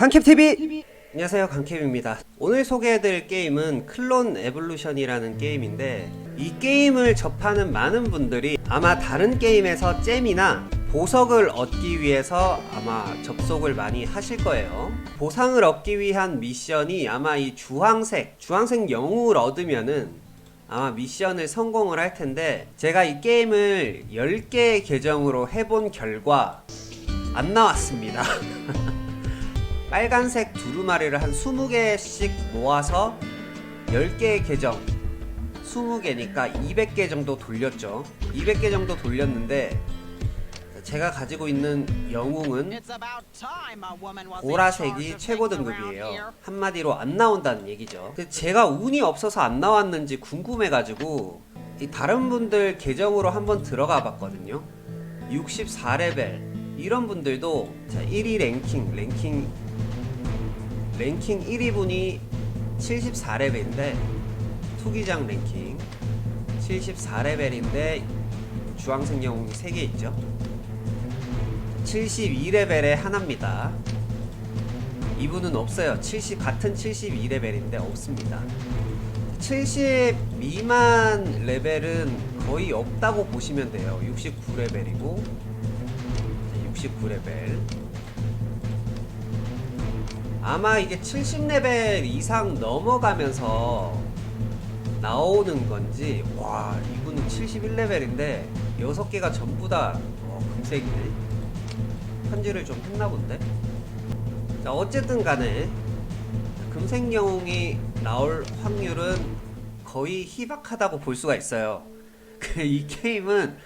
강캡TV! 안녕하세요 강캡입니다. 오늘 소개해드릴 게임은 클론 에볼루션이라는 게임인데 이 게임을 접하는 많은 분들이 아마 다른 게임에서 잼이나 보석을 얻기 위해서 아마 접속을 많이 하실 거예요. 보상을 얻기 위한 미션이 아마 이 주황색 주황색 영웅을 얻으면은 아마 미션을 성공을 할 텐데 제가 이 게임을 10개의 계정으로 해본 결과 안 나왔습니다 빨간색 두루마리를 한 20개씩 모아서 10개의 계정 20개니까 200개 정도 돌렸죠. 200개 정도 돌렸는데 제가 가지고 있는 영웅은 보라색이 최고 등급이에요. 한마디로 안 나온다는 얘기죠. 제가 운이 없어서 안 나왔는지 궁금해가지고 이 다른 분들 계정으로 한번 들어가 봤거든요. 64레벨. 이런 분들도 자 1위 랭킹 랭킹 랭킹 1위 분이 74레벨인데 투기장 랭킹 74레벨인데 주황색 영웅이 3개 있죠. 72레벨에 하나입니다. 이분은 없어요. 70 같은 72레벨인데 없습니다. 70 미만 레벨은 거의 없다고 보시면 돼요. 69레벨이고 69레벨 아마 이게 70레벨 이상 넘어가면서 나오는 건지 와 이분은 71레벨인데 6개가 전부 다 어, 금색이네? 편지를 좀 했나 본데? 자 어쨌든 간에 금색 영웅이 나올 확률은 거의 희박하다고 볼 수가 있어요. 이 게임은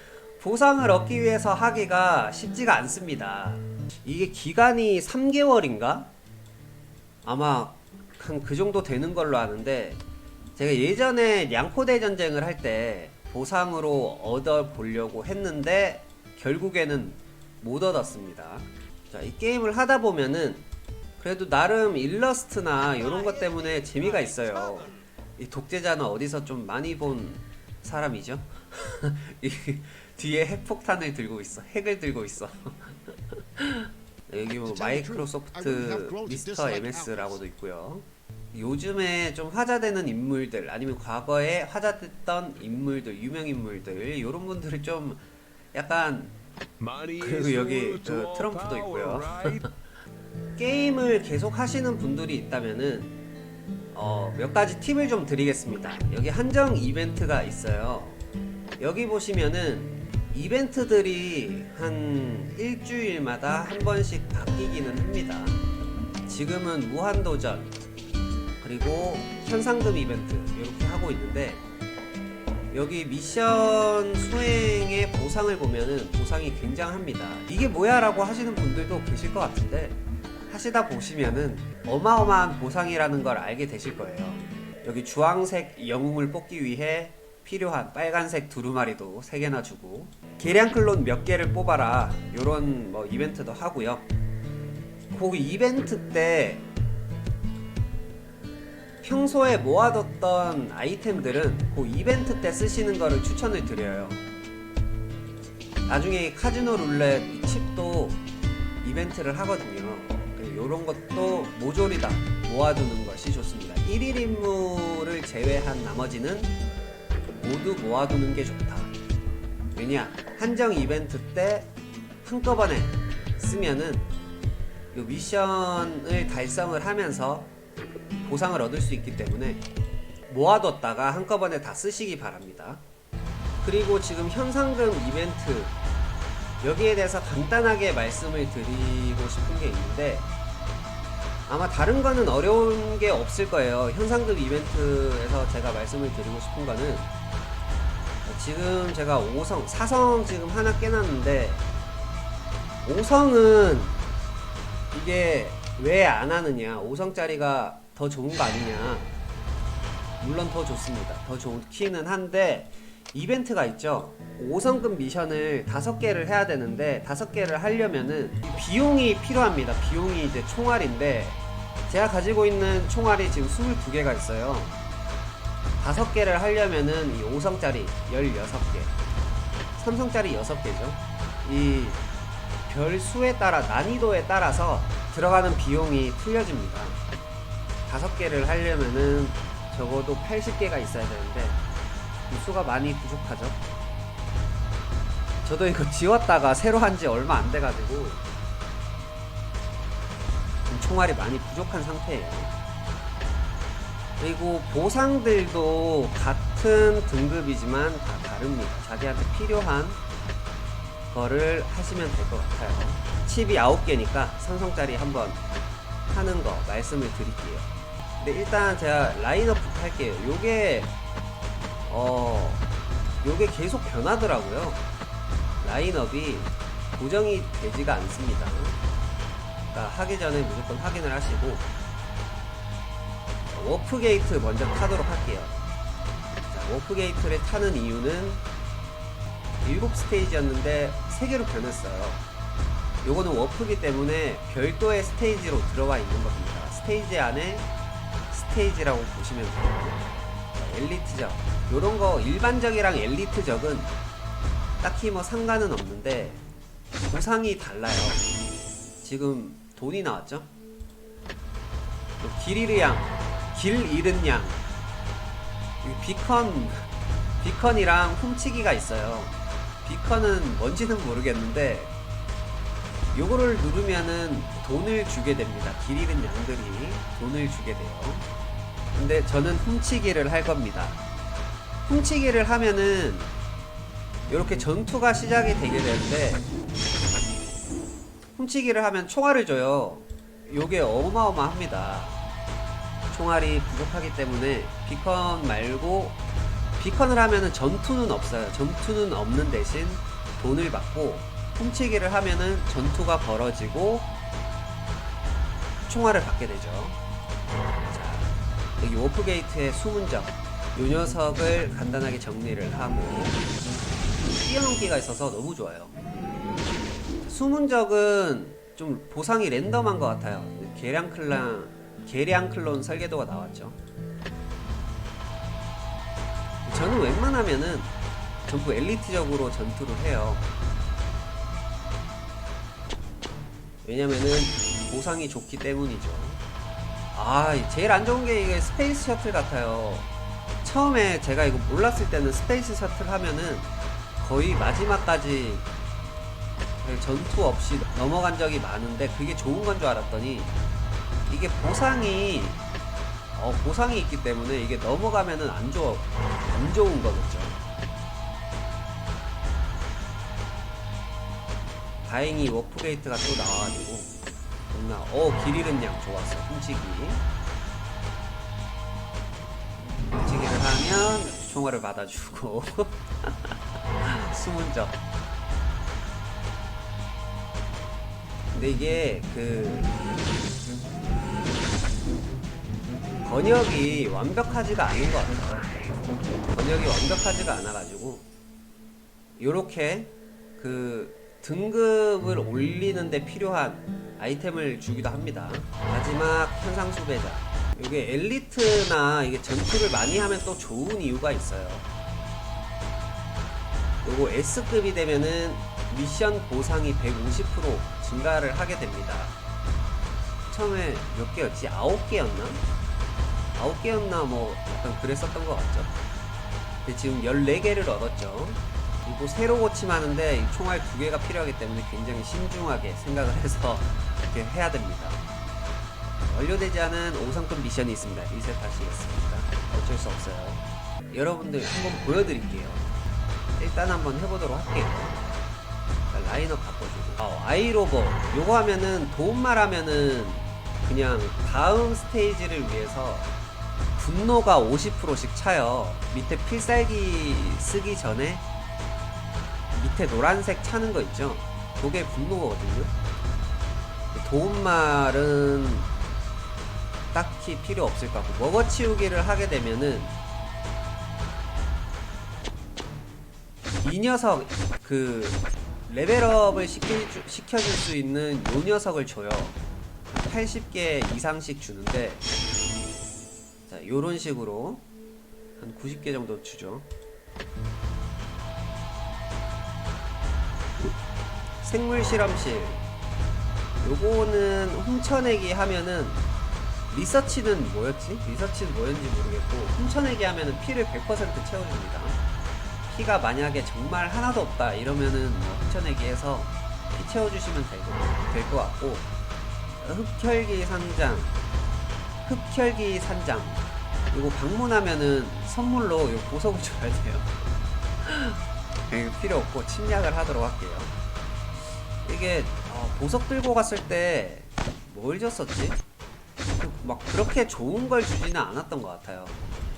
보상을 얻기 위해서 하기가 쉽지가 않습니다. 이게 기간이 3개월인가? 아마 한 그 정도 되는 걸로 아는데 제가 예전에 냥포대 전쟁을 할 때 보상으로 얻어 보려고 했는데 결국에는 못 얻었습니다. 자, 이 게임을 하다 보면은 그래도 나름 일러스트나 이런 것 때문에 재미가 있어요. 이 독재자는 어디서 좀 많이 본 사람이죠? 이 뒤에 핵폭탄을 들고 있어. 핵을 들고 있어. 여기 뭐 마이크로소프트 미스터 MS라고도 있고요. 요즘에 좀 화제되는 인물들 아니면 과거에 화제됐던 인물들 유명 인물들 이런 분들을 좀 약간 그리고 여기 그 트럼프도 있고요. 게임을 계속 하시는 분들이 있다면은 어, 몇 가지 팁을 좀 드리겠습니다. 여기 한정 이벤트가 있어요. 여기 보시면은 이벤트들이 한 일주일마다 한 번씩 바뀌기는 합니다. 지금은 무한도전 그리고 현상금 이벤트 이렇게 하고 있는데 여기 미션 수행의 보상을 보면은 보상이 굉장합니다. 이게 뭐야 라고 하시는 분들도 계실 것 같은데 하시다 보시면은 어마어마한 보상이라는 걸 알게 되실 거예요. 여기 주황색 영웅을 뽑기 위해 필요한 빨간색 두루마리도 3개나 주고 계량 클론 몇 개를 뽑아라 요런 뭐 이벤트도 하고요. 그 이벤트 때 평소에 모아뒀던 아이템들은 그 이벤트 때 쓰시는 거를 추천을 드려요. 나중에 이 카지노 룰렛 이 칩도 이벤트를 하거든요. 이런 것도 모조리 다 모아두는 것이 좋습니다. 1일 임무를 제외한 나머지는 모두 모아두는 게 좋다. 왜냐? 한정 이벤트 때 한꺼번에 쓰면은 이 미션을 달성을 하면서 보상을 얻을 수 있기 때문에 모아뒀다가 한꺼번에 다 쓰시기 바랍니다. 그리고 지금 현상금 이벤트 여기에 대해서 간단하게 말씀을 드리고 싶은 게 있는데 아마 다른 거는 어려운 게 없을 거예요. 현상금 이벤트에서 제가 말씀을 드리고 싶은 거는 지금 제가 5성, 4성 지금 하나 깨놨는데 5성은 이게 왜 안 하느냐? 5성짜리가 더 좋은 거 아니냐? 물론 더 좋습니다. 더 좋기는 한데 이벤트가 있죠. 5성급 미션을 5개를 해야 되는데 5개를 하려면은 비용이 필요합니다. 비용이 이제 총알인데 제가 가지고 있는 총알이 지금 22개가 있어요 5개를 하려면은 이 5성짜리 16개 3성짜리 6개죠 이 별 수에 따라 난이도에 따라서 들어가는 비용이 틀려집니다. 다섯 개를 하려면은 적어도 80개가 있어야 되는데 이 수가 많이 부족하죠. 저도 이거 지웠다가 새로 한 지 얼마 안 돼가지고 좀 총알이 많이 부족한 상태예요. 그리고 보상들도 같은 등급이지만 다 다릅니다. 자기한테 필요한 거를 하시면 될 것 같아요. 칩이 9개니까 삼성짜리 한번 하는 거 말씀을 드릴게요. 근데 일단 제가 라인업부터 할게요. 요게 어 요게 계속 변하더라고요. 라인업이 고정이 되지가 않습니다. 그러니까 하기 전에 무조건 확인을 하시고 워프 게이트 먼저 타도록 할게요. 자, 워프 게이트를 타는 이유는 7스테이지였는데 3개로 변했어요. 요거는 워프기 때문에 별도의 스테이지로 들어가 있는 겁니다. 스테이지 안에 스테이지라고 보시면 돼요. 자, 엘리트적. 요런 거 일반적이랑 엘리트적은 딱히 뭐 상관은 없는데 보상이 달라요. 지금 돈이 나왔죠? 또길 잃은 양, 길 잃은 양. 비컨, 비컨이랑 훔치기가 있어요. 비컨은 뭔지는 모르겠는데 요거를 누르면은 돈을 주게 됩니다. 길 잃은 양들이 돈을 주게 돼요. 근데 저는 훔치기를 할 겁니다. 훔치기를 하면은 이렇게 전투가 시작이 되게 되는데 훔치기를 하면 총알을 줘요. 요게 어마어마합니다. 총알이 부족하기 때문에 비컨 말고 비컨을 하면은 전투는 없어요. 전투는 없는 대신 돈을 받고 훔치기를 하면은 전투가 벌어지고 총알을 받게 되죠. 자, 여기 워프 게이트의 수문적 요 녀석을 간단하게 정리를 하고 뛰어넘기가 있어서 너무 좋아요. 수문적은 좀 보상이 랜덤한 것 같아요. 계량 클란, 계량 클론 설계도가 나왔죠. 저는 웬만하면은 전부 엘리트적으로 전투를 해요. 왜냐면은 보상이 좋기 때문이죠. 아, 제일 안 좋은 게 이게 스페이스 셔틀 같아요. 처음에 제가 이거 몰랐을 때는 스페이스 셔틀 하면은 거의 마지막까지 전투 없이 넘어간 적이 많은데 그게 좋은 건 줄 알았더니 이게 보상이 어, 보상이 있기 때문에 이게 넘어가면은 안 좋아 안 좋은 거겠죠. 다행히 워프게이트가 또 나와가지고 겁나 어길 잃은 양 좋았어 훔치기. 훔치기를 하면 총알을 받아주고. 수문적. 근데 이게 그 번역이 완벽하지가 않은 것 같아요. 번역이 완벽하지가 않아가지고 요렇게 그 등급을 올리는데 필요한 아이템을 주기도 합니다. 마지막 현상 수배자. 이게 엘리트나 이게 전투를 많이 하면 또 좋은 이유가 있어요. 요거 S급이 되면은 미션 보상이 150% 증가를 하게 됩니다. 처음에 몇 개였지? 9개였나? 9개였나 뭐 약간 그랬었던 것 같죠. 근데 지금 14개를 얻었죠. 그리고 새로 고침하는데 이 총알 두 개가 필요하기 때문에 굉장히 신중하게 생각을 해서 이렇게 해야 됩니다. 완료되지 않은 5성급 미션이 있습니다. 리셋하시겠습니다. 어쩔 수 없어요. 여러분들 한번 보여드릴게요. 일단 한번 해보도록 할게요. 자, 라인업 바꿔주고. 어, 아이로버. 요거 하면은 도움말 하면은 그냥 다음 스테이지를 위해서 분노가 50%씩 차요. 밑에 필살기 쓰기 전에 밑에 노란색 차는 거 있죠? 그게 분노거든요. 도움말은 딱히 필요 없을 것 같고 먹어치우기를 하게 되면은 이 녀석 그 레벨업을 시켜, 시켜줄 수 있는 요 녀석을 줘요 80개 이상씩 주는데 자 요런 식으로 한 90개 정도 주죠 생물 실험실 요거는 훔쳐내기 하면은 리서치는 뭐였지? 리서치는 뭐였는지 모르겠고 훔쳐내기 하면은 피를 100% 채워줍니다. 피가 만약에 정말 하나도 없다 이러면은 뭐 훔쳐내기 해서 피 채워주시면 될 것 같고 흡혈기 상장 흡혈기 산장 이거 방문하면은 선물로 요 보석을 줘야 돼요. 이거 필요 없고 침략을 하도록 할게요. 이게 어, 보석 들고 갔을 때 뭘 줬었지? 그- 막 그렇게 좋은 걸 주지는 않았던 것 같아요.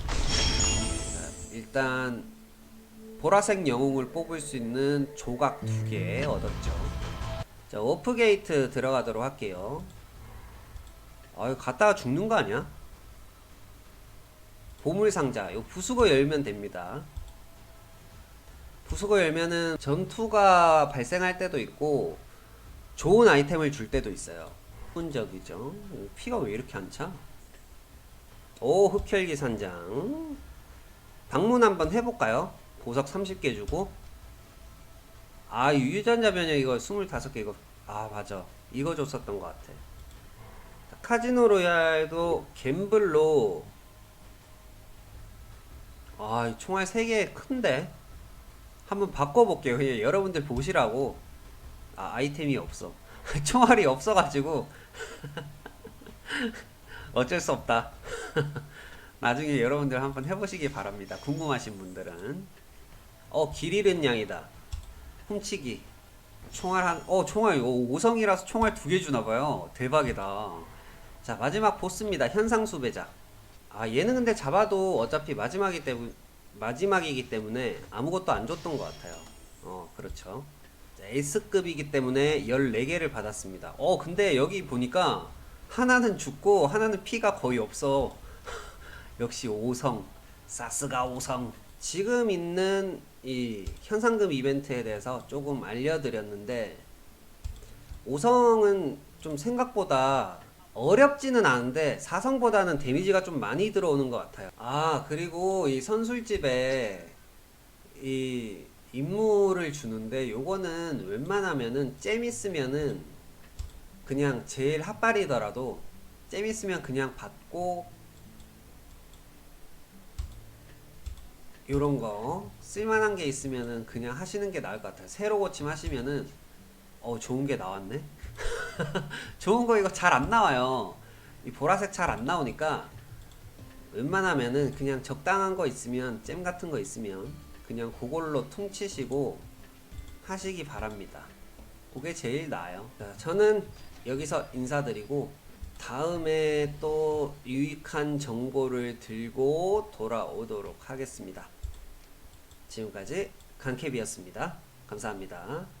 자, 일단 보라색 영웅을 뽑을 수 있는 조각 두 개 얻었죠. 자, 워프 게이트 들어가도록 할게요. 아유, 갔다가 죽는 거 아니야? 보물 상자, 요 부수고 열면 됩니다. 부수고 열면은 전투가 발생할 때도 있고 좋은 아이템을 줄 때도 있어요. 혼적이죠. 오, 피가 왜 이렇게 안 차? 오, 흡혈기 산장. 방문 한번 해볼까요? 보석 30개 주고. 아, 유전자 변형 이거 25개 이거. 아, 맞아. 이거 줬었던 것 같아. 자, 카지노 로얄도 갬블로. 아, 이 총알 3개 큰데? 한번 바꿔볼게요. 그냥 여러분들 보시라고. 아, 아이템이 없어. 총알이 없어가지고. 어쩔 수 없다. 나중에 여러분들 한번 해보시기 바랍니다. 궁금하신 분들은. 어, 길 잃은 양이다. 훔치기. 총알 한, 어, 총알, 오, 5성이라서 총알 두 개 주나봐요. 대박이다. 자, 마지막 보스입니다. 현상수배자. 아, 얘는 근데 잡아도 어차피 마지막이기 때문에, 마지막이기 때문에 아무것도 안 줬던 것 같아요. 어, 그렇죠. 자, S급이기 때문에 14개를 받았습니다. 어, 근데 여기 보니까 하나는 죽고 하나는 피가 거의 없어. 역시 5성. 사스가 5성. 지금 있는 이 현상금 이벤트에 대해서 조금 알려드렸는데 5성은 좀 생각보다 어렵지는 않은데 4성보다는 데미지가 좀 많이 들어오는 것 같아요. 아, 그리고 이 선술집에 이 임무를 주는데 요거는 웬만하면은 잼 있으면은 그냥 제일 핫발이더라도 잼 있으면 그냥 받고 요런 거 쓸만한 게 있으면은 그냥 하시는 게 나을 것 같아요. 새로 고침 하시면은 어 좋은 게 나왔네. 좋은 거 이거 잘 안 나와요. 이 보라색 잘 안 나오니까 웬만하면은 그냥 적당한 거 있으면 잼 같은 거 있으면 그냥 그걸로 퉁치시고 하시기 바랍니다. 그게 제일 나아요. 자, 저는 여기서 인사드리고 다음에 또 유익한 정보를 들고 돌아오도록 하겠습니다. 지금까지 강캡이었습니다. 감사합니다.